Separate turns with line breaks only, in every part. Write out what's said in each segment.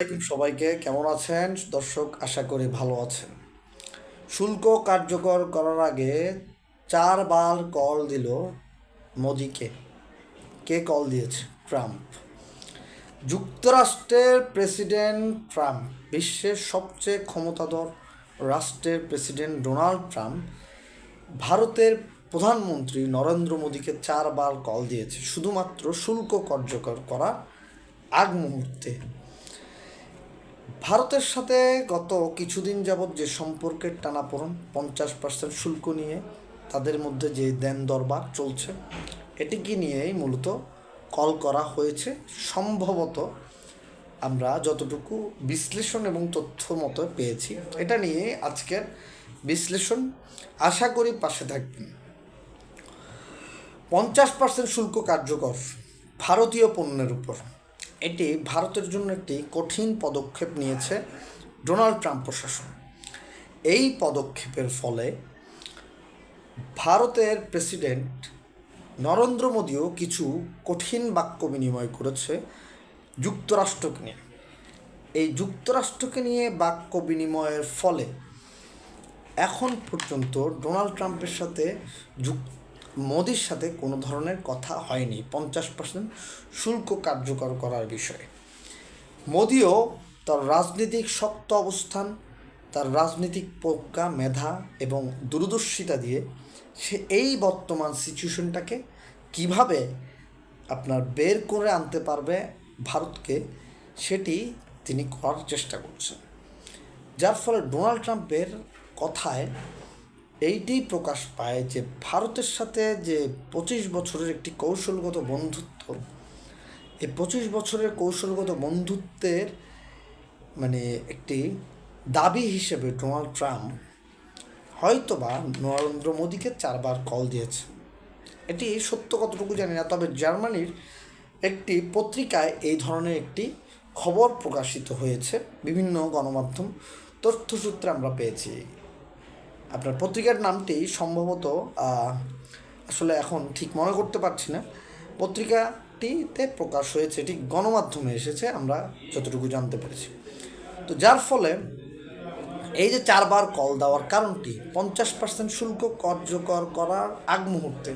আলাইকুম সবাইকে, কেমন আছেন? দর্শক, আশা করি ভালো আছেন। শুল্ক কার্যকর করার আগে চারবার কল দিল মোদিকে কে। কল দিয়েছে? ট্রাম্প। যুক্তরাষ্ট্রের প্রেসিডেন্ট ট্রাম্প, বিশ্বের সবচেয়ে ক্ষমতাধর রাষ্ট্রের প্রেসিডেন্ট ডোনাল্ড ট্রাম্প, ভারতের প্রধানমন্ত্রী নরেন্দ্র মোদীকে চারবার কল দিয়েছে। শুধুমাত্র শুল্ক কার্যকর করা আগ মুহূর্তে। ভারতের সাথে গত কিছুদিন যাবৎ যে সম্পর্কের টানাপোড়ন, পঞ্চাশ পার্সেন্ট শুল্ক নিয়ে তাদের মধ্যে যে দেন দরবার চলছে, এটিকে নিয়েই মূলত কল করা হয়েছে। সম্ভবত আমরা যতটুকু বিশ্লেষণ এবং তথ্য মতো পেয়েছি, এটা নিয়ে আজকের বিশ্লেষণ আশা করি পাশে থাকবেন। পঞ্চাশ পার্সেন্ট শুল্ক কার্যকর ভারতীয় পণ্যের উপর। এটি ভারতের জন্য একটি কঠিন পদক্ষেপ নিয়েছে ডোনাল্ড ট্রাম্প প্রশাসন। এই পদক্ষেপের ফলে ভারতের প্রেসিডেন্ট নরেন্দ্র মোদীও কিছু কঠিন বাক্য বিনিময় করেছে যুক্তরাষ্ট্রকে নিয়ে। এই যুক্তরাষ্ট্রকে নিয়ে বাক্য বিনিময়ের ফলে এখন পর্যন্ত ডোনাল্ড ট্রাম্পের সাথে যুক মোদির সাথে কোনো ধরনের কথা হয়নি, পঞ্চাশ পার্সেন্ট শুল্ক কার্যকর করার বিষয়ে। মোদিও তার রাজনৈতিক শক্ত অবস্থান, তার রাজনৈতিক প্রজ্ঞা, মেধা এবং দূরদর্শিতা দিয়ে সে এই বর্তমান সিচুয়েশনটাকে কীভাবে আপনার বের করে আনতে পারবে ভারতকে, সেটি তিনি করার চেষ্টা করছেন। যার ফলে ডোনাল্ড ট্রাম্পের কথায় এইটি প্রকাশ পায় যে ভারতের সাথে যে পঁচিশ বছরের একটি কৌশলগত বন্ধুত্ব, এই পঁচিশ বছরের কৌশলগত বন্ধুত্বের মানে একটি দাবি হিসেবে ডোনাল্ড ট্রাম্প হয়তোবা নরেন্দ্র মোদীকে চারবার কল দিয়েছে। এটি সত্য কতটুকু জানি না, তবে জার্মানির একটি পত্রিকায় এই ধরনের একটি খবর প্রকাশিত হয়েছে। বিভিন্ন গণমাধ্যম তথ্যসূত্রে আমরা পেয়েছি। আপনার পত্রিকার নামটি সম্ভবত আসলে এখন ঠিক মনে করতে পারছি না। পত্রিকাটিতে প্রকাশ হয়েছে, এটি গণমাধ্যমে এসেছে, আমরা যতটুকু জানতে পেরেছি। তো যার ফলে এই যে চারবার কল দেওয়ার কারণটি, পঞ্চাশ পার্সেন্ট শুল্ক কার্যকর করার আগ মুহূর্তে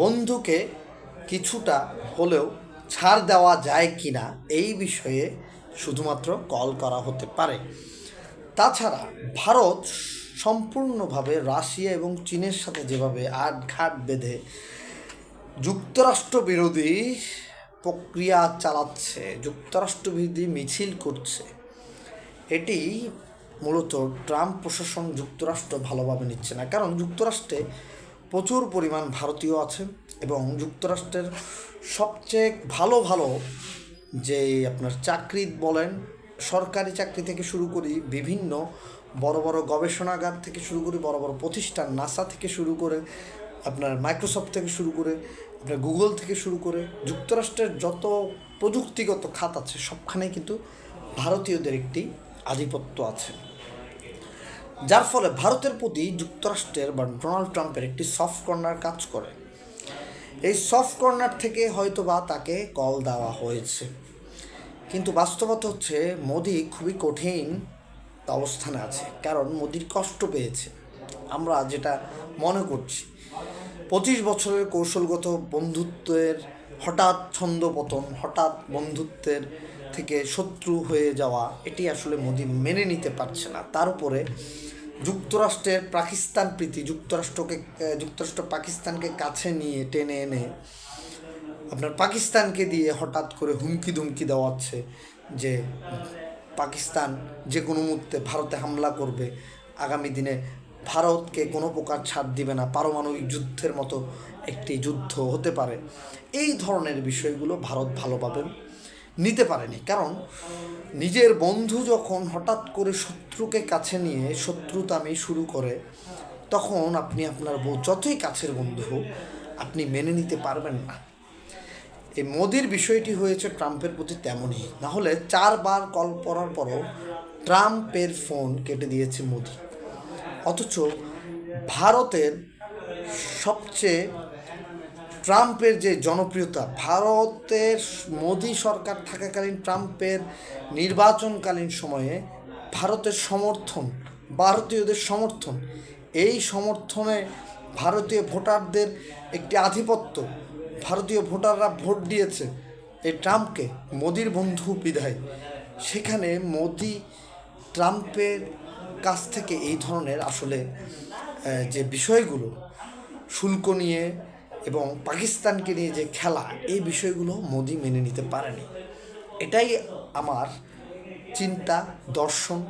বন্ধুকে কিছুটা হলেও ছাড় দেওয়া যায় কি না এই বিষয়ে শুধুমাত্র কল করা হতে পারে। তাছাড়া ভারত সম্পূর্ণভাবে রাশিয়া এবং চীনের সাথে যেভাবে আটঘাট বেঁধে যুক্তরাষ্ট্র বিরোধী প্রক্রিয়া চালাচ্ছে যুক্তরাষ্ট্র বিরোধী মিছিল করছে, এটি মূলত ট্রাম্প প্রশাসন যুক্তরাষ্ট্র ভালোভাবে নিচ্ছে না। কারণ যুক্তরাষ্ট্রে প্রচুর পরিমাণ ভারতীয় আছে এবং যুক্তরাষ্ট্রের সবচেয়ে ভালো ভালো যে আপনার চাকরি বলেন, সরকারি চাকরি থেকে শুরু করি বিভিন্ন বড় বড় গবেষণাগার থেকে শুরু করে, বড় বড় প্রতিষ্ঠান নাসা থেকে শুরু করে, আপনার মাইক্রোসফট থেকে শুরু করে, আপনার গুগল থেকে শুরু করে, যুক্তরাষ্ট্রের যত প্রযুক্তিগত খাত আছে, সবখানেই কিন্তু ভারতীয়দের একটি আধিপত্য আছে। যার ফলে ভারতের প্রতি যুক্তরাষ্ট্রের বা ডোনাল্ড ট্রাম্পের একটি সফট কর্নার কাজ করে। এই সফট কর্নার থেকে হয়তো বা তাকে কল দেওয়া হয়েছে। কিন্তু বাস্তবতা হচ্ছে, মোদি খুবই কঠিন অবস্থানে আছে, কারণ মোদির কষ্ট পেয়েছে। আমরা যেটা মনে করছি, পঁচিশ বছরের কৌশলগত বন্ধুত্বের হঠাৎ ছন্দপতন হঠাৎ বন্ধুত্বের থেকে শত্রু হয়ে যাওয়া, এটি আসলে মোদি মেনে নিতে পারছে না। তার উপরে যুক্তরাষ্ট্রের পাকিস্তান প্রীতি, যুক্তরাষ্ট্রকে, যুক্তরাষ্ট্র পাকিস্তানকে কাছে নিয়ে টেনে এনে আপনার পাকিস্তানকে দিয়ে হঠাৎ করে হুমকি ধুমকি দেওয়াচ্ছে যে পাকিস্তান যে কোনো মুহূর্তে ভারতে হামলা করবে, আগামী দিনে ভারতকে কোনো প্রকার ছাড় দিবে না। পারমাণবিক যুদ্ধের মতো একটি যুদ্ধ হতে পারে। এই ধরনের বিষয়গুলো ভারত ভালোভাবে নিতে পারেনি। কারণ নিজের বন্ধু যখন হঠাৎ করে শত্রুকে কাছে নিয়ে শত্রুতামি শুরু করে, তখন আপনি আপনার যতই কাছের বন্ধু হোক, আপনি মেনে নিতে পারবেন না। এই মোদির বিষয়টি হয়েছে ট্রাম্পের প্রতি তেমনই। না হলে চারবার কল করার পরও ট্রাম্পের ফোন কেটে দিয়েছে মোদি। অথচ ভারতের সবচেয়ে ট্রাম্পের যে জনপ্রিয়তা, ভারতের মোদী সরকার থাকাকালীন ট্রাম্পের নির্বাচনকালীন সময়ে ভারতের সমর্থন, ভারতীয়দের সমর্থন, এই সমর্থনে ভারতীয় ভোটারদের একটি আধিপত্য ভারতীয় ভোটাররা ভোট দিয়েছে এই ট্রাম্পকে, মোদির বন্ধু বিধায়। সেখানে মোদি ট্রাম্পের কাছ থেকে এই ধরনের আসলে যে বিষয়গুলো, শুল্ক নিয়ে এবং পাকিস্তানকে নিয়ে যে খেলা, এই বিষয়গুলো মোদি মেনে নিতে পারেনি। এটাই আমার চিন্তা, দর্শন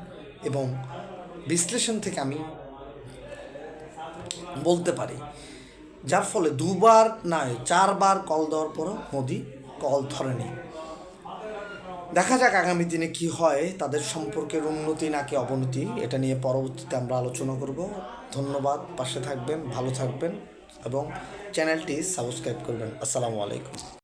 এবং বিশ্লেষণ থেকে আমি বলতে পারি। যার ফলে দুবার নয়, চারবার কল দেওয়ার পরও মোদি কল ধরেনি। দেখা যাক আগামী দিনে কি হয়, তাদের সম্পর্কের উন্নতি নাকি অবনতি, এটা নিয়ে পরবর্তীতে আমরা আলোচনা করব। ধন্যবাদ, পাশে থাকবেন, ভালো থাকবেন, এবং চ্যানেলটি সাবস্ক্রাইব করবেন। আসসালামু আলাইকুম।